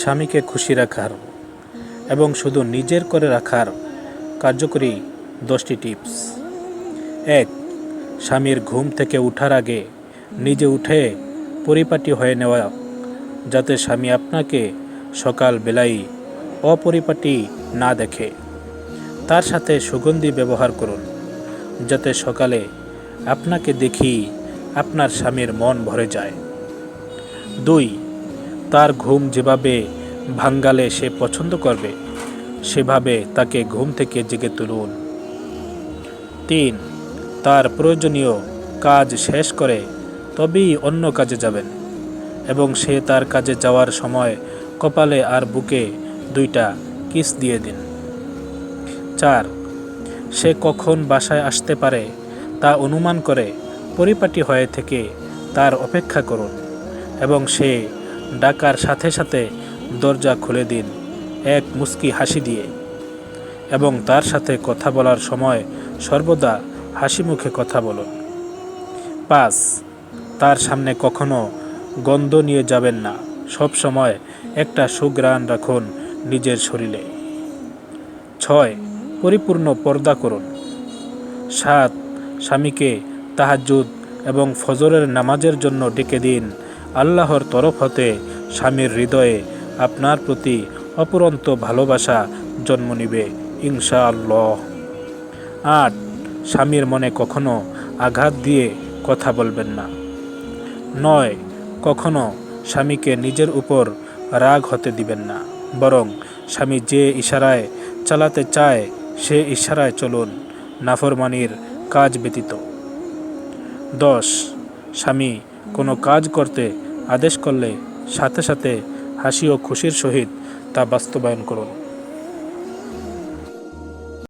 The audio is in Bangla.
স্বামীকে খুশি রাখার এবং শুধু নিজের করে রাখার কার্যকরী দশটি টিপস। এক, স্বামীর ঘুম থেকে ওঠার আগে নিজে উঠে পরিপাটি হয়ে নেওয়া, যাতে স্বামী আপনাকে সকাল বেলায় অপরিপাটি না দেখে। তার সাথে সুগন্ধি ব্যবহার করুন, যাতে সকালে আপনাকে দেখি আপনার স্বামীর মন ভরে যায়। দুই তার ঘুম যেভাবে ভাঙ্গালে সে পছন্দ করবে, সেভাবে তাকে ঘুম থেকে জেগে তুলুন। তিন, তার প্রয়োজনীয় কাজ শেষ করে তবেই অন্য কাজে যাবেন এবং সে তার কাজে যাওয়ার সময় কপালে আর বুকে দুইটা কিস দিয়ে দিন। চার, সে কখন বাসায় আসতে পারে তা অনুমান করে পরিপাটি হয়ে থেকে তার অপেক্ষা করুন এবং সে ডাকার সাথে সাথে দরজা খুলে দিন, এক মুস্কি হাসি দিয়ে। এবং তার সাথে কথা বলার সময় সর্বদা হাসি মুখে কথা বলুন। পাঁচ, তার সামনে কখনো গন্ধ নিয়ে যাবেন না। সব সময় একটা সুগ্রাণ রাখুন নিজের শরীরে। ছয়, পরিপূর্ণ পর্দা করুন। সাত, স্বামীকে তাহাজ্জুদ এবং ফজরের নামাজের জন্য ডেকে দিন আল্লাহর তরফ হতে স্বামীর হৃদয়ে আপনার প্রতি অপুরন্ত ভালোবাসা জন্ম নিবে ইনশা আল্লাহ আট স্বামীর মনে কখনো আঘাত দিয়ে কথা বলবেন না। নয়, কখনো স্বামীকে নিজের উপর রাগ হতে দিবেন না, বরং স্বামী যে ইশারায় চালাতে চায়, সে ইশারায় চলুন, নাফরমানির কাজ ব্যতীত। দশ, স্বামী কোনো কাজ করতে আদেশ করলে সাথে সাথে হাসি ও খুশির সহিত তা বাস্তবায়ন করুন।